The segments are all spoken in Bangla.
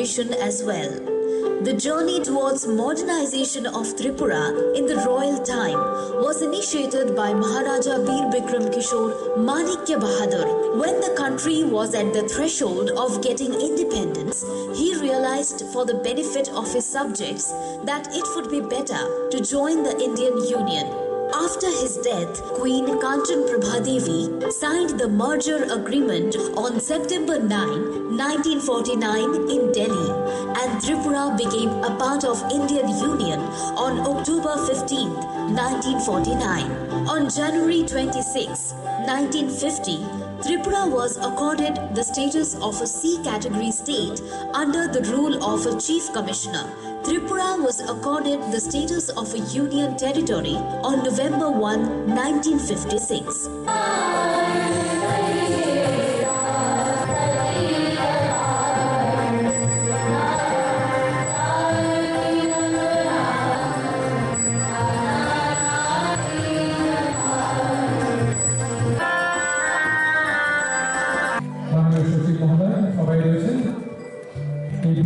nation as well. The journey towards modernization of Tripura in the royal time was initiated by Maharaja Bir Bikram Kishore Manikya Bahadur. When the country was at the threshold of getting independence, he realized for the benefit of his subjects that it would be better to join the Indian Union. After his death, Queen Kanchan Prabha Devi signed the merger agreement on September 9, 1949 in Delhi and Tripura became a part of Indian Union on October 15, 1949. On January 26, 1950, Tripura was accorded the status of a C category state under the rule of a chief commissioner. Tripura was accorded the status of a union territory on November 1, 1956.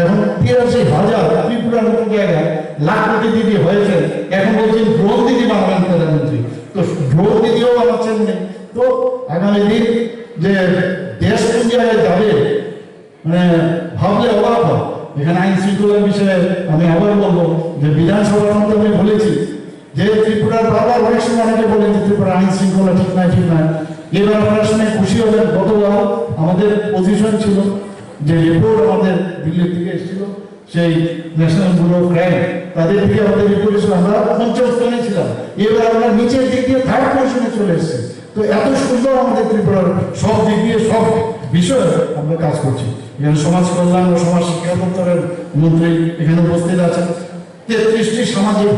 এখন তিরাশি হাজার ত্রিপুরার মতো জায়গায় লাখপতি দিদি হয়েছে এখন বলছেন ড্রোন দিদি বানাবেন প্রধানমন্ত্রী। তো ড্রোন দিদিও বানাচ্ছেন। তো আগামী দিন যে দেশ কোন জায়গায় যাবে মানে ভাবলে অবাক হয়। এখানে আইন শৃঙ্খলার বিষয়ে আমি আবার বলব যে বিধানসভার মধ্যে আমি বলেছি যে ত্রিপুরার বাবার অনেক সময় অনেকে বলেন যে ত্রিপুরা আইন শৃঙ্খলা ঠিক নাই ঠিক নাই। এবার আপনার সঙ্গে খুশি হবেন গতবার আমাদের পজিশন ছিল যে রিপোর্ট আমাদের দিল্লি থেকে এসেছিল, সেই ন্যাশনাল ব্যুরো অফ ক্রাইম তাদের থেকে আমাদের রিপোর্ট এসেছিল। আমরা পঞ্চম স্থানে ছিলাম। এবার আমরা নিচের দিক দিয়ে থার্ড পজিশনে চলে এসেছি। তো এত সুন্দর আমাদের ত্রিপুরার সব দিক দিয়ে সব বিষয়ে আমরা কাজ করছি। এখানে সমাজ কল্যাণ ও সমাজ শিক্ষা দপ্তরের মন্ত্রী এখানে উপস্থিত আছেন। তেত্রিশটি সামাজিক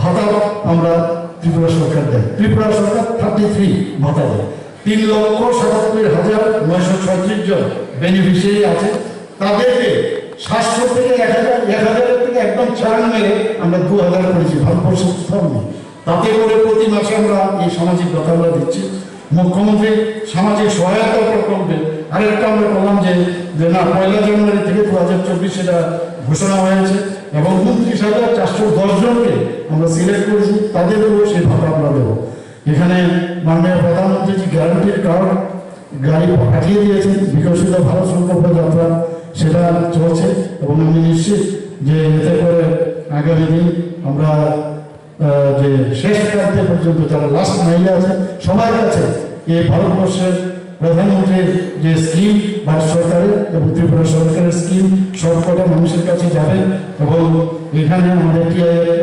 ভাতা আমরা ত্রিপুরা সরকার দেয়। ত্রিপুরা সরকার থার্টি থ্রি ভাতা দেয়। তিন লক্ষ সাতাত্তর হাজার নয়শো ছত্রিশ জন বেনিফিশিয়ারি আছে। তাদেরকে সাতশো থেকে এক হাজার, এক হাজারের থেকে একদম চার মেরে আমরা দু হাজার করেছি, ভারতবর্ষের কোথাও নেই তাতে করে প্রতি মাসে আমরা এই সামাজিক ভাতাগুলো দিচ্ছি। মুখ্যমন্ত্রী সামাজিক সহায়তা প্রকল্পে আরেকটা আমরা বললাম যে যে না, পয়লা জানুয়ারি থেকে দু হাজার চব্বিশ সেটা ঘোষণা হয়েছে এবং উনত্রিশ হাজার চারশো দশ জনকে আমরা সিলেক্ট করেছি। তাদেরকেও সেই ভাতা আমরা দেবো। এখানে মাননীয় প্রধানমন্ত্রী যে গ্যারান্টির কার্ড গাড়ি পাঠিয়ে দিয়েছেন, বিকশিত ভারত সংকল্প যাত্রা সেটা চলছে এবং আমি নিশ্চিত যে এতে করে আগামী দিন আমরা যে শেষ প্রান্তে পর্যন্ত যারা লাস্ট মাইলে আছে সবার কাছে এই ভারতবর্ষের প্রধানমন্ত্রীর যে স্কিম ভারত সরকারের এবং ত্রিপুরা সরকারের স্কিম সবকটা মানুষের কাছে যাবে এবং এখানে আমাদের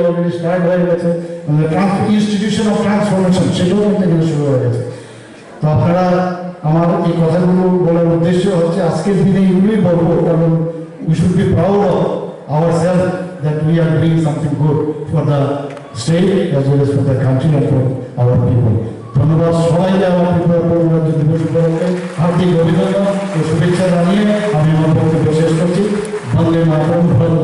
অলরেডি স্টার্ট হয়ে গেছে, আমাদের ইনস্টিটিউশন অফ ট্রান্সফরমেশন সেটাও কিন্তু শুরু হয়ে গেছে। এই কথাগুলো বলার উদ্দেশ্য হচ্ছে আজকের দিনে এগুলোই বলব, কারণ we should be proud of our self that we are doing something good for the state as well as for the country and for our people ধন্যবাদ সবাইকে, আমার ত্রিপুরা পরিবর্তন দিবস উপলক্ষে হার্দিক অভিনন্দন ও শুভেচ্ছা জানিয়ে আমি আমার বক্তব্য শেষ করছি। বন্দে মাতরম, ভারত